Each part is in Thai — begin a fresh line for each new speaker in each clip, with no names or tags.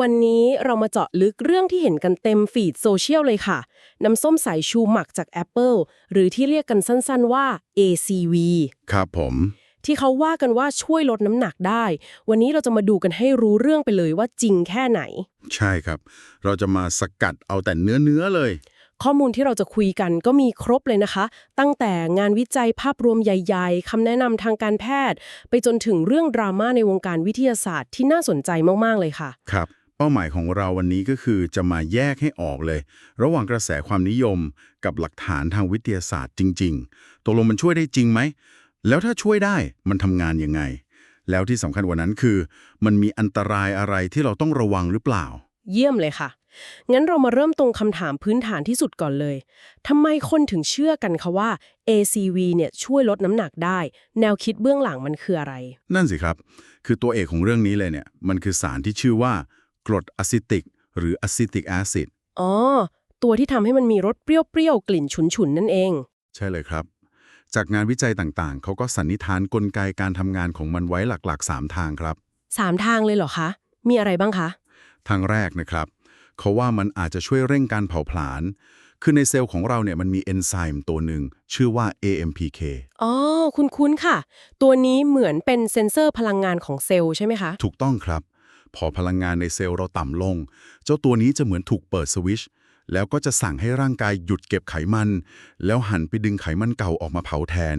วันนี้เรามาเจาะลึกเรื่องที่เห็นกันเต็มฟีดโซเชียลเลยค่ะ น้ำส้มสายชูหมักจาก Apple หรือที่เรียกกันสั้นๆว่า ACV
ครับผม
ที่เขาว่ากันว่าช่วยลดน้ำหนักได้ วันนี้เราจะมาดูกันให้รู้เรื่องไปเลยว่าจริงแค่ไหน
ใช่ครับ เราจะมาสกัดเอาแต่เนื้อเนื้อๆเลย
ข้อมูลที่เราจะคุยกันก็มีครบเลยนะคะ ตั้งแต่งานวิจัยภาพรวมใหญ่ๆคำแนะนำทางการแพทย์ ไปจนถึงเรื่องดราม่าในวงการวิทยาศาสตร์ที่น่าสนใจมากๆเลยค่ะ
ครับ เป้าหมายของเราวันนี้ก็คือจะมาแยกให้ออกเลย ระหว่างกระแสความนิยมกับหลักฐานทางวิทยาศาสตร์จริง ๆ ตกลงมันช่วยได้จริงไหม แล้วถ้าช่วยได้มันทำงานยังไง แล้วที่สำคัญกว่านั้นคือ มันมีอันตรายอะไรที่เราต้องระวังหรือเปล่า
เยี่ยมเลยค่ะ งั้นเรามาเริ่มตรงคำถามพื้นฐานที่สุดก่อนเลยทำไมคนถึงเชื่อกันคะว่า ACV เนี่ยช่วยลดน้ำหนักได้ แนวคิดเบื้องหลังมันคืออะไร
นั่นสิครับ คือตัวเอกของเรื่องนี้เลยเนี่ย มันคือสารที่ชื่อว่า กรดอะซิติก หรืออะซิติกแอซิด
อ๋อ ตัวที่ทำให้มันมีรสเปรี้ยวๆ กลิ่นฉุนๆ นั่นเอง
ใช่เลยครับ จากงานวิจัยต่างๆ เขาก็สันนิษฐานกลไกการทำงานของมันไว้หลักๆ 3 ทางครับ
สามทางเลยเหรอคะ มีอะไรบ้างคะ
ทางแรกนะครับ เขาว่ามันอาจจะช่วยเร่งการเผาผลาญคือในเซลล์ของเราเนี่ยมันมีเอนไซม์ตัวหนึ่งชื่อว่า AMPK
อ๋อ คุ้นๆ ค่ะ ตัวนี้เหมือนเป็นเซ็นเซอร์พลังงานของเซลล์ใช่ไหมคะ
ถูกต้องครับ พอพลังงานในเซลล์เราต่ำลง เจ้าตัวนี้จะเหมือนถูกเปิดสวิตชแล้วก็จะสั่งให้ร่างกายหยุดเก็บไขมัน แล้วหันไปดึงไขมันเก่าออกมาเผาแทน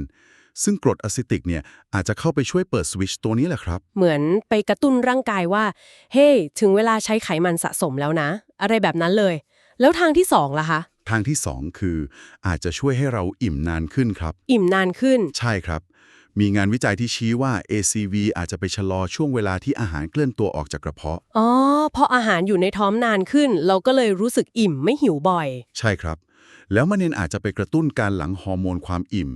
ซึ่งกรดอะซิติกเนี่ยอาจจะเข้าไปช่วยเปิดสวิตชตัวนี้แหละครับ
เหมือนไปกระตุ้นร่างกายว่า เฮ้ถึงเวลาใช้ไขมันสะสมแล้วนะ อะไรแบบนั้นเลย แล้วทางที่สองล่ะคะ
ทางที่2คือ อาจจะช่วยให้เราอิ่มนานขึ้นครับ
อิ่มนานขึ้น
ใช่ครับ มีงานวิจัยที่ชี้ว่า ACV อาจจะไปชะลอช่วงเวลาที่อาหารเคลื่อนตัวออกจากกระเพาะ
อ๋อ เพราะอาหารอยู่ในท้องนานขึ้น เราก็เลยรู้สึกอิ่มไม่หิวบ่อย
ใช่ครับ แล้วมันเองอาจจะไปกระตุ้นการหลั่งฮอร์โมนความอิ่ม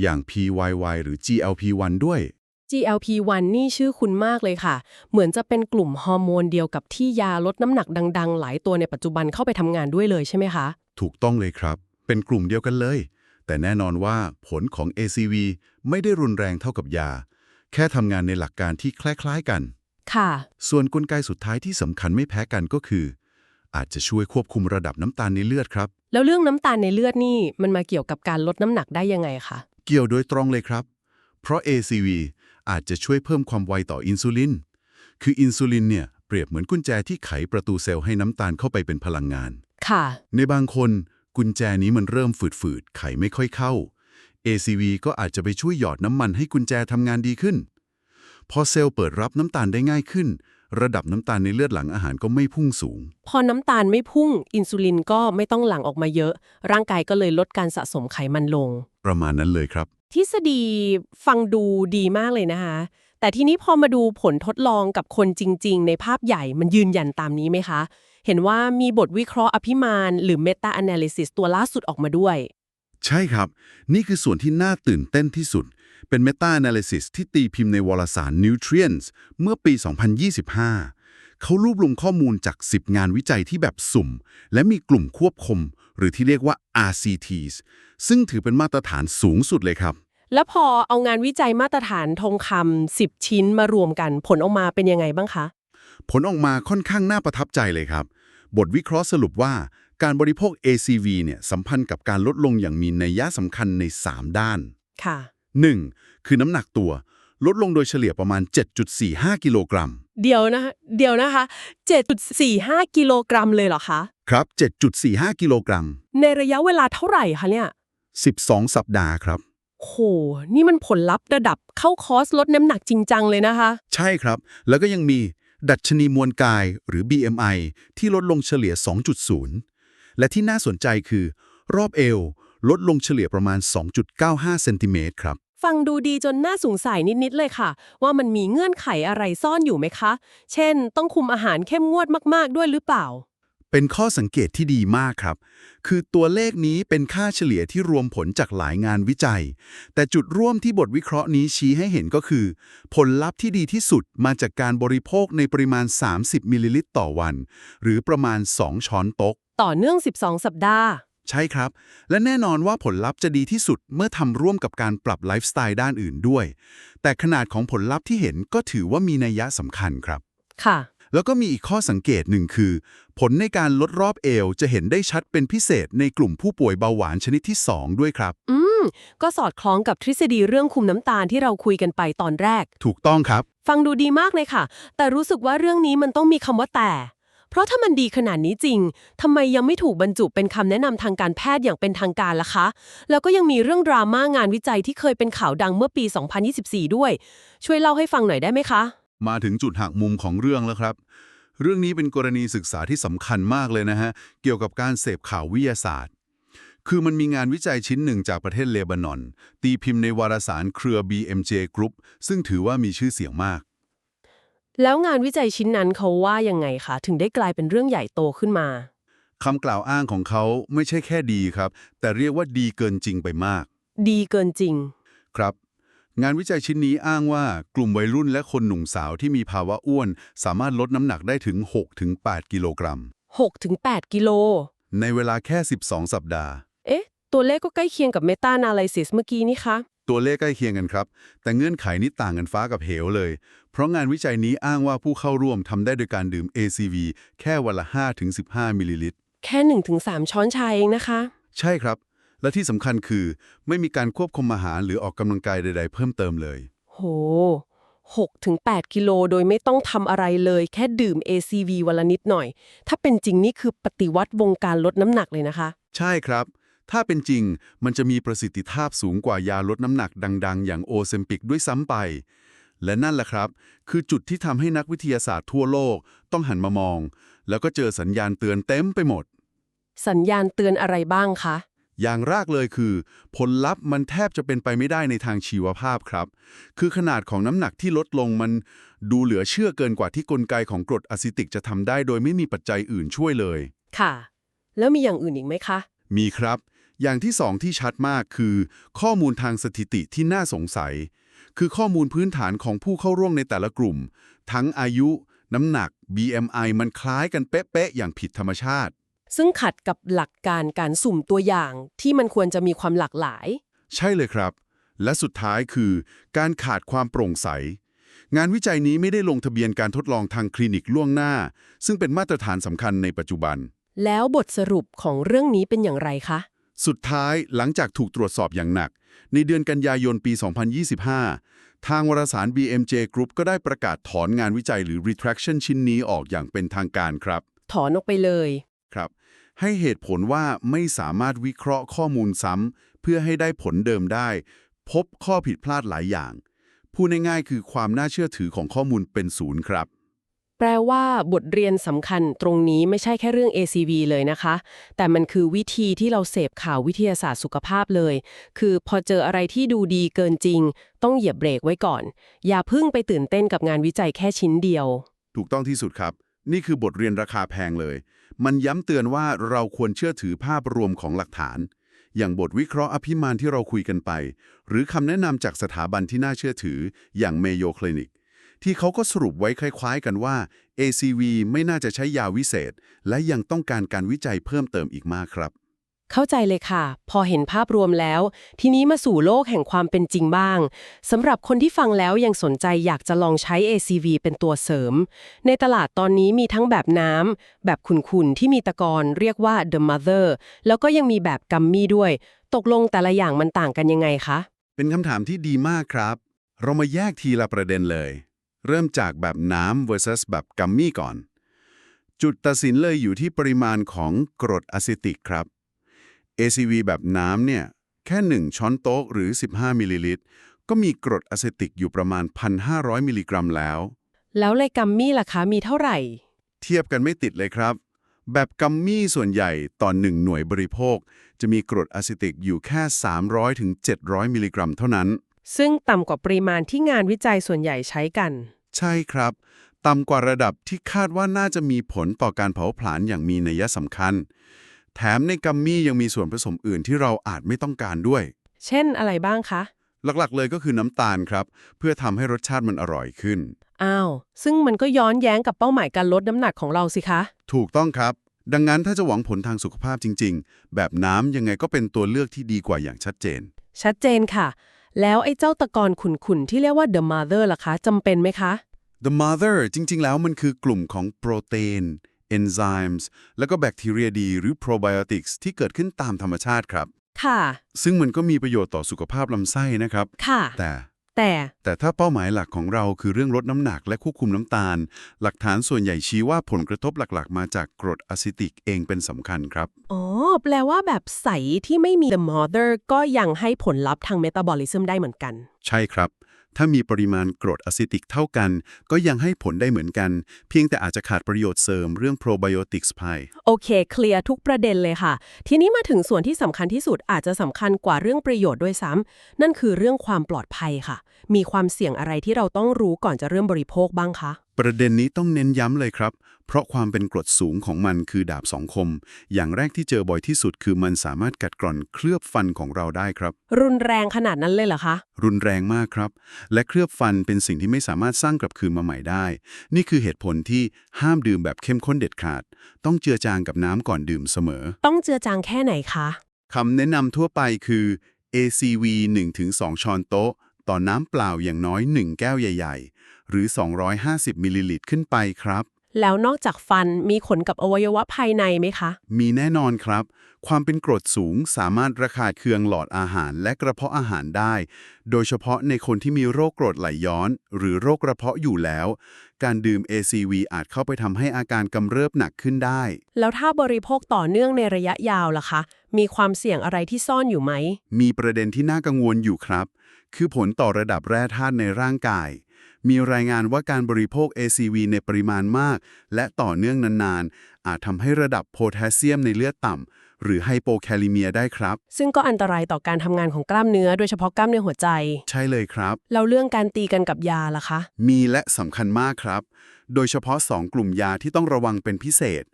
อย่าง PYY หรือ GLP-1 ด้วย
GLP-1 นี่ชื่อคุณมากเลยค่ะ เหมือนจะเป็นกลุ่มฮอร์โมนเดียวกับที่ยาลดน้ำหนักดัง ๆ หลายตัวในปัจจุบันเข้าไปทำงานด้วยเลยใช่ไหมคะ
ถูกต้องเลยครับ เป็นกลุ่มเดียวกันเลย แต่แน่นอนว่าผลของ ACV ไม่ได้รุนแรงเท่ากับยา แค่ทำงานในหลักการที่คล้ายๆกัน
ค่ะ
ส่วนกลไกสุดท้ายที่สำคัญไม่แพ้กันก็คือ อาจจะช่วยควบคุมระดับน้ำตาลในเลือดครับ
แล้วเรื่องน้ำตาลในเลือดนี่มันมาเกี่ยวกับการลดน้ำหนักได้ยังไงคะ
เกี่ยวโดยตรงเลยครับ เพราะ ACV อาจจะช่วยเพิ่มความไวต่ออินซูลิน คืออินซูลินเนี่ยเปรียบเหมือนกุญแจที่ไขประตูเซลล์ให้น้ำตาลเข้าไปเป็นพลังงาน
ค่ะ
ในบางคน กุญแจนี้มันเริ่มฝืดๆ ไขไม่ค่อยเข้า ACV ก็อาจจะไปช่วยหยอดน้ำมันให้กุญแจทำงานดีขึ้น พอเซลล์เปิดรับน้ำตาลได้ง่ายขึ้น ระดับน้ำตาลในเลือดหลังอาหารก็ไม่พุ่งสูง
พอน้ำตาลไม่พุ่ง อินซูลินก็ไม่ต้องหลั่งออกมาเยอะ ร่างกายก็เลยลดการสะสมไขมันลง
ประมาณนั้นเลยครับ
ทฤษฎีฟังดูดีมากเลยนะคะ แต่ทีนี้พอมาดูผลทดลองกับคนจริง ๆ ในภาพใหญ่มันยืนยันตามนี้ไหมคะ เห็นว่ามีบทวิเคราะห์อภิมานหรือ Meta Analysis ตัวล่าสุดออกมาด้วย
ใช่ครับ นี่คือส่วนที่น่าตื่นเต้นที่สุด เป็น Meta Analysis ที่ตีพิมพ์ในวารสาร Nutrients เมื่อปี 2025 เขารวบรวมข้อมูลจาก 10 งานวิจัยที่แบบสุ่ม และมีกลุ่มควบคุม หรือที่เรียกว่า RCTs ซึ่งถือเป็นมาตรฐานสูงสุดเลยครับ
แล้วพอเอางานวิจัยมาตรฐานทองคำ10 ชิ้นมารวมกัน ผลออกมาเป็นยังไงบ้างคะ
ผลออกมาค่อนข้างน่าประทับใจเลยครับ บทวิเคราะห์สรุปว่าการบริโภค ACV เนี่ยสัมพันธ์กับการลดลงอย่างมีนัยยะสำคัญใน 3 ด้าน
ค่ะ
1. คือน้ำหนักตัว ลดลงโดยเฉลี่ยประมาณ 7.45 กิโลกรัม
เดี๋ยวนะคะเดี๋ยวนะคะ 7.45 กิโลกรัมเลยเหรอคะ
ครับ 7.45 กิโลกรัม
ในระยะเวลาเท่าไหร่คะเนี่ย
12 สัปดาห์ครับ
โห นี่มันผลลัพธ์ระดับเข้าคอร์สลดน้ำหนักจริงจังเลยนะคะ
ใช่ครับ แล้วก็ยังมี ดัชนีมวลกายหรือ BMI ที่ลดลงเฉลี่ย 2.0 และที่น่าสนใจคือ รอบเอว ลดลงเฉลี่ยประมาณ 2.95 เซนติเมตรครับ
ฟังดูดีจนน่าสงสัยนิด ๆ เลยค่ะ ว่ามันมีเงื่อนไขอะไรซ่อนอยู่ไหมคะ เช่น ต้องคุมอาหารเข้มงวดมาก ๆ ด้วยหรือเปล่า
เป็นข้อสังเกตที่ดีมากครับ คือตัวเลขนี้เป็นค่าเฉลี่ยที่รวมผลจากหลายงานวิจัย แต่จุดร่วมที่บทวิเคราะห์นี้ชี้ให้เห็นก็คือ ผลลัพธ์ที่ดีที่สุดมาจากการบริโภคในปริมาณ 30 มิลลิลิตรต่อวัน หรือประมาณ 2 ช้อนโต๊ะ
ต่อเนื่อง 12 สัปดาห์
ใช่ครับ และแน่นอนว่าผลลัพธ์จะดีที่สุดเมื่อทำร่วมกับการปรับไลฟ์สไตล์ด้านอื่นด้วย แต่ขนาดของผลลัพธ์ที่เห็นก็ถือว่ามีนัยยะสำคัญครับ
ค่ะ
แล้วก็มีอีกข้อสังเกตหนึ่งคือ ผลในการลดรอบเอวจะเห็นได้ชัดเป็นพิเศษในกลุ่มผู้ป่วยเบาหวานชนิดที่ 2 ด้วยครับ
อืม ก็สอดคล้องกับทฤษฎีเรื่องคุมน้ำตาลที่เราคุยกันไปตอนแรก
ถูกต้องครับ
ฟังดูดีมากเลยค่ะ แต่รู้สึกว่าเรื่องนี้มันต้องมีคำว่าแต่ เพราะถ้ามันดีขนาดนี้จริงทำไมยังไม่ถูกบรรจุเป็นคำแนะนำทางการแพทย์อย่างเป็นทางการล่ะคะ แล้วก็ยังมีเรื่องดราม่างานวิจัยที่เคยเป็นข่าวดังเมื่อปี 2024 ด้วย ช่วยเล่าให้ฟังหน่อยได้ไหมคะ
มาถึงจุดหักมุมของเรื่องแล้วครับ เรื่องนี้เป็นกรณีศึกษาที่สำคัญมากเลยนะฮะ เกี่ยวกับการเสพข่าววิทยาศาสตร์ คือมันมีงานวิจัยชิ้นหนึ่งจากประเทศเลบานอน ตีพิมพ์ในวารสารเครือ BMJ Group ซึ่งถือว่ามีชื่อเสียงมาก
แล้วงานวิจัยชิ้นนั้นเขาว่ายังไงคะ ถึงได้กลายเป็นเรื่องใหญ่โตขึ้นมา
คำกล่าวอ้างของเขาไม่ใช่แค่ดีครับ แต่เรียกว่าดีเกินจริงไปมาก
ดีเกินจริง
ครับ งานวิจัยชิ้นนี้อ้างว่ากลุ่มวัยรุ่นและคนหนุ่มสาวที่มีภาวะอ้วน สามารถลดน้ำหนักได้ถึง 6-8 กิโลกรัม
6-8 กิโล
ในเวลาแค่ 12 สัปดาห์
เอ๊ะ ตัวเลขก็ใกล้เคียงกับเมตา a า y s ซิสเมื่อกี้นี่คะ
ตัวเลขใกล้เคียงกันครับ แต่เงื่อนไขนี้ต่างกันฟ้ากับเหวเลย เพราะงานวิจัยนี้อ้างว่าผู้เข้าร่วมทำได้โดยการดื่ม ACV แค่วันละ 5-15 มิลลิลิตร
แค่ 1-3 ช้อนชาเองนะคะ
ใช่ครับ และที่สำคัญคือไม่มีการควบคุมอาหารหรือออกกำลังกายใด ๆ เพิ่มเติมเลย
โห6-8กิโลโดยไม่ต้องทำอะไรเลย แค่ดื่ม ACV วันละนิดหน่อย ถ้าเป็นจริงนี่คือปฏิวัติวงการลดน้ำหนักเลยนะคะ
ใช่ครับ ถ้าเป็นจริงมันจะมีประสิทธิภาพสูงกว่ายาลดน้ำหนักดัง ๆ อย่างโอเซมปิกด้วยซ้ำไป และนั่นแหละครับ คือจุดที่ทำให้นักวิทยาศาสตร์ทั่วโลกต้องหันมามอง แล้วก็เจอสัญญาณเตือนเต็มไปหมด
สัญญาณเตือนอะไรบ้างคะ
อย่างแรกเลยคือ ผลลัพธ์มันแทบจะเป็นไปไม่ได้ในทางชีวภาพครับ คือขนาดของน้ำหนักที่ลดลงมันดูเหลือเชื่อเกินกว่าที่กลไกของกรดอะซิติกจะทำได้โดยไม่มีปัจจัยอื่นช่วยเลย
ค่ะ แล้วมีอย่างอื่นอีกไหมคะ
มีครับ อย่างที่สองที่ชัดมากคือ ข้อมูลทางสถิติที่น่าสงสัย คือข้อมูลพื้นฐานของผู้เข้าร่วมในแต่ละกลุ่ม ทั้งอายุ น้ำหนัก BMI มันคล้ายกันเป๊ะๆอย่างผิดธรรมชาติ
ซึ่งขัดกับหลักการการสุ่มตัวอย่างที่มันควรจะมีความหลากหลาย
ใช่เลยครับ และสุดท้ายคือ การขาดความโปร่งใส งานวิจัยนี้ไม่ได้ลงทะเบียนการทดลองทางคลินิกล่วงหน้า ซึ่งเป็นมาตรฐานสำคัญในปัจจุบัน
แล้วบทสรุปของเรื่องนี้เป็นอย่างไรคะ
สุดท้ายหลังจากถูกตรวจสอบอย่างหนัก ในเดือนกันยายนปี 2025 ทางวารสาร BMJ Group ก็ได้ประกาศถอนงานวิจัยหรือ retraction ชิ้นนี้ออกอย่างเป็นทางการครับ
ถอนออกไปเลย
ครับ ให้เหตุผลว่าไม่สามารถวิเคราะห์ข้อมูลซ้ำเพื่อให้ได้ผลเดิมได้ พบข้อผิดพลาดหลายอย่าง พูดง่ายๆคือความน่าเชื่อถือของข้อมูลเป็นศูนย์ครับ
แปลว่าบทเรียนสำคัญตรงนี้ไม่ใช่แค่เรื่อง ACV เลยนะคะ แต่มันคือวิธีที่เราเสพข่าววิทยาศาสตร์สุขภาพเลย คือพอเจออะไรที่ดูดีเกินจริง ต้องเหยียบเบรกไว้ก่อน อย่าเพิ่งไปตื่นเต้นกับงานวิจัยแค่ชิ้นเดียว
ถูกต้องที่สุดครับ นี่คือบทเรียนราคาแพงเลย มันย้ำเตือนว่าเราควรเชื่อถือภาพรวมของหลักฐาน อย่างบทวิเคราะห์อภิมานที่เราคุยกันไป หรือคำแนะนำจากสถาบันที่น่าเชื่อถืออย่างเมโยคลินิก ที่เขาก็สรุปไว้คล้ายๆกันว่า ACV ไม่น่าจะใช้ยาวิเศษ และยังต้องการการวิจัยเพิ่มเติมอีกมากครับ
เข้าใจเลยค่ะ พอเห็นภาพรวมแล้ว ทีนี้มาสู่โลกแห่งความเป็นจริงบ้างสำหรับคนที่ฟังแล้วยังสนใจอยากจะลองใช้ ACV เป็นตัวเสริม ในตลาดตอนนี้มีทั้งแบบน้ำแบบขุ่นๆ ที่มีตะกอนเรียกว่า the mother แล้วก็ยังมีแบบกัมมี่ด้วย ตกลงแต่ละอย่างมันต่างกันยังไงคะ
เป็นคำถามที่ดีมากครับ เรามาแยกทีละประเด็นเลย เริ่มจากแบบน้ำ versus แบบกัมมี่ก่อน จุดตัดสินเลยอยู่ที่ปริมาณของกรดอะซิติกครับ ACV แบบน้ำเนี่ย แค่ 1 ช้อนโต๊ะหรือ 15 มิลลิลิตร ก็มีกรดอะซิติกอยู่ประมาณ 1,500 มิลลิกรัมแล้ว
แล้วเลยกัมมี่ล่ะคะมีเท่าไหร่
เทียบกันไม่ติดเลยครับ แบบกัมมี่ส่วนใหญ่ต่อ1หน่วยบริโภค จะมีกรดอะซิติกอยู่แค่ 300ถึง700 มิลลิกรัมเท่านั้น
ซึ่งต่ำกว่าปริมาณที่งานวิจัยส่วนใหญ่ใช้กัน
ใช่ครับ ต่ำกว่าระดับที่คาดว่าน่าจะมีผลต่อการเผาผลาญอย่างมีนัยสำคัญ แถมในกัมมี่ยังมีส่วนผสมอื่นที่เราอาจไม่ต้องการด้วย
เช่นอะไรบ้างคะ
หลักๆเลยก็คือน้ำตาลครับ เพื่อทำให้รสชาติมันอร่อยขึ้น
อ้าว ซึ่งมันก็ย้อนแย้งกับเป้าหมายการลดน้ำหนักของเราสิคะ
ถูกต้องครับ ดังนั้นถ้าจะหวังผลทางสุขภาพจริง ๆ แบบน้ำยังไงก็เป็นตัวเลือกที่ดีกว่าอย่างชัดเจน
ชัดเจนค่ะ แล้วไอ้เจ้าตะกอนขุ่นๆที่เรียกว่า the mother ล่ะคะจำเป็นไหมคะ
The mother จริง ๆ แล้วมันคือกลุ่มของโปรตีน enzymes แล้วก็แบคทีเรียดีหรือ probiotics ที่เกิดขึ้นตามธรรมชาติครับ
ค่ะ
ซึ่งมันก็มีประโยชน์ต่อสุขภาพลำไส้นะครับ
ค่ะ
แต่
แต่
แต่ถ้าเป้าหมายหลักของเราคือเรื่องลดน้ำหนักและควบคุมน้ำตาล หลักฐานส่วนใหญ่ชี้ว่าผลกระทบหลักๆ มาจากกรดอะซิติกเองเป็นสำคัญครับ
อ๋อ แปลว่าแบบใสที่ไม่มี the mother ก็ยังให้ผลลัพธ์ทางเมตาบอลิซึมได้เหมือนกัน
ใช่ครับ ถ้ามีปริมาณกรดอะซิติกเท่ากัน ก็ยังให้ผลได้เหมือนกัน เพียงแต่อาจจะขาดประโยชน์เสริมเรื่องโปรไบโอติกส์ไป
โอเค เคลียร์ทุกประเด็นเลยค่ะ ทีนี้มาถึงส่วนที่สำคัญที่สุดอาจจะสำคัญกว่าเรื่องประโยชน์ด้วยซ้ำนั่นคือเรื่องความปลอดภัยค่ะ มีความเสี่ยงอะไรที่เราต้องรู้ก่อนจะเริ่มบริโภคบ้างคะ
ประเด็นนี้ต้องเน้นย้ำเลยครับ เพราะความเป็นกรดสูงของมันคือดาบสองคม อย่างแรกที่เจอบ่อยที่สุดคือมันสามารถกัดกร่อนเคลือบฟันของเราได้ครับ
รุนแรงขนาดนั้นเลยเหรอคะ
รุนแรงมากครับ และเคลือบฟันเป็นสิ่งที่ไม่สามารถสร้างกลับคืนมาใหม่ได้ นี่คือเหตุผลที่ห้ามดื่มแบบเข้มข้นเด็ดขาด ต้องเจือจางกับน้ำก่อนดื่มเสมอ
ต้องเจือจางแค่ไหนคะ
คำแนะนำทั่วไปคือ ACV 1-2 ช้อนโต๊ะ ต่อน้ำเปล่าอย่างน้อย 1 แก้วใหญ่ ๆ หรือ 250 มิลลิลิตรขึ้นไปครับ
แล้วนอกจากฟันมีขนกับอวัยวะภายในไหมคะ
มีแน่นอนครับ ความเป็นกรดสูงสามารถระคายเคืองหลอดอาหารและกระเพาะอาหารได้ โดยเฉพาะในคนที่มีโรคกรดไหลย้อน หรือโรคกระเพาะอยู่แล้ว การดื่ม ACV อาจเข้าไปทำให้อาการกำเริบหนักขึ้นได้
แล้วถ้าบริโภคต่อเนื่องในระยะยาวล่ะคะ มีความเสี่ยงอะไรที่ซ่อนอยู่ไหม
มีประเด็นที่น่ากังวลอยู่ครับ คือผลต่อระดับแร่ธาตุในร่างกาย มีรายงานว่าการบริโภค ACV ในปริมาณมาก และต่อเนื่องนานๆ อาจทำให้ระดับโพแทสเซียมในเลือดต่ำหรือไฮโปแคลิเมียได้ครับ
ซึ่งก็อันตรายต่อการทำงานของกล้ามเนื้อโดยเฉพาะกล้ามเนื้อหัวใจ
ใช่เลยครับ
แล้วเรื่องการตีกันกับยาล่ะคะ
มีและสำคัญมากครับ โดยเฉพาะ 2 กลุ่มยาที่ต้องระวังเป็นพิเศษ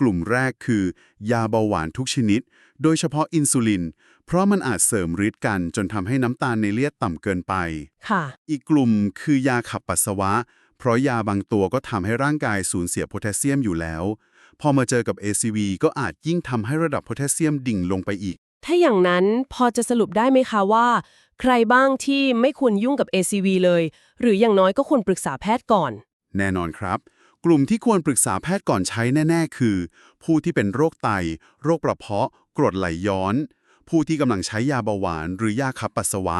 กลุ่มแรกคือ ยาเบาหวานทุกชนิด โดยเฉพาะอินซูลิน เพราะมันอาจเสริมฤทธิ์กันจนทำให้น้ำตาลในเลือดต่ำเกินไป
ค่ะ
อีกกลุ่มคือยาขับปัสสาวะ เพราะยาบางตัวก็ทำให้ร่างกายสูญเสียโพแทสเซียมอยู่แล้ว พอมาเจอกับ ACV ก็อาจยิ่งทำให้ระดับโพแทสเซียมดิ่งลงไปอีก
ถ้าอย่างนั้นพอจะสรุปได้ไหมคะว่า ใครบ้างที่ไม่ควรยุ่งกับ ACV เลย หรืออย่างน้อยก็ควรปรึกษาแพทย์ก่อน
แน่นอนครับ กลุ่มที่ควรปรึกษาแพทย์ก่อนใช้แน่ ๆ คือ ผู้ที่เป็นโรคไต โรคกระเพาะกรดไหลย้อน ผู้ที่กำลังใช้ยาเบาหวานหรือยาขับปัสสาวะ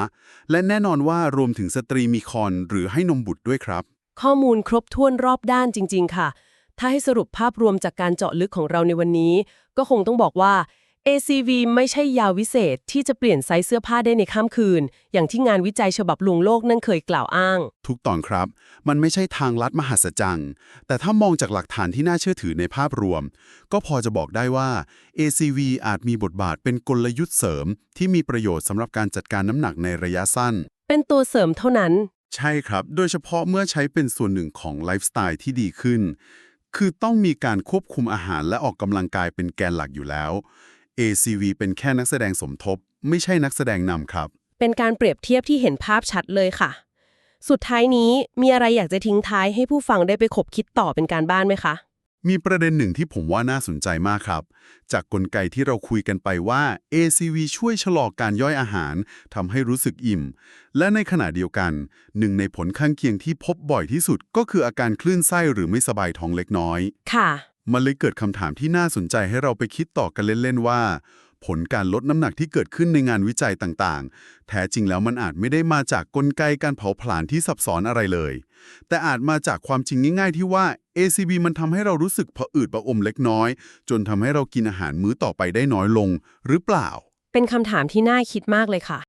และแน่นอนว่ารวมถึงสตรีมีครรหรือให้นมบุตรด้วยครับ
ข้อมูลครบถ้วนรอบด้านจริง ๆ ค่ะ ถ้าให้สรุปภาพรวมจากการเจาะลึกของเราในวันนี้ ก็คงต้องบอกว่า ACV ไม่ใช่ยาวิเศษที่จะเปลี่ยนไซส์เสื้อผ้าได้ในข้ามคืน อย่างที่งานวิจัยฉบับลวงโลกนั่นเคยกล่าวอ้าง
ทุกตอนครับ มันไม่ใช่ทางลัดมหัศจรรย์ แต่ถ้ามองจากหลักฐานที่น่าเชื่อถือในภาพรวม ก็พอจะบอกได้ว่า ACV อาจมีบทบาทเป็นกลยุทธ์เสริม ที่มีประโยชน์สำหรับการจัดการน้ำหนักในระยะสั้น
เป็นตัวเสริมเท่านั้น
ใช่ครับ โดยเฉพาะเมื่อใช้เป็นส่วนหนึ่งของไลฟ์สไตล์ที่ดีขึ้น คือต้องมีการควบคุมอาหารและออกกำลังกายเป็นแกนหลักอยู่แล้ว ACV เป็นแค่นักแสดงสมทบ ไม่ใช่นักแสดงนำครับ
เป็นการเปรียบเทียบที่เห็นภาพชัดเลยค่ะ สุดท้ายนี้มีอะไรอยากจะทิ้งท้ายให้ผู้ฟังได้ไปขบคิดต่อเป็นการบ้านไหมคะ
มีประเด็นหนึ่งที่ผมว่าน่าสนใจมากครับ จากกลไกที่เราคุยกันไปว่า ACV ช่วยชะลอการย่อยอาหารทำให้รู้สึกอิ่ม และในขณะเดียวกัน หนึ่งในผลข้างเคียงที่พบบ่อยที่สุดก็คืออาการคลื่นไส้หรือไม่สบายท้องเล็กน้อย
ค่ะ
มันเลยเกิดคำถามที่น่าสนใจให้เราไปคิดต่อกันเล่นๆว่า ผลการลดน้ำหนักที่เกิดขึ้นในงานวิจัยต่างๆ แท้จริงแล้วมันอาจไม่ได้มาจากกลไกการเผาผลาญที่ซับซ้อนอะไรเลย แต่อาจมาจากความจริงง่าย ๆ ที่ว่า ACV มันทำให้เรารู้สึกผะอืดผะอมเล็กน้อย จนทำให้เรากินอาหารมื้อต่อไปได้น้อยลง หรือเปล่า
เป็นคำถามที่น่าคิดมากเลยค่ะ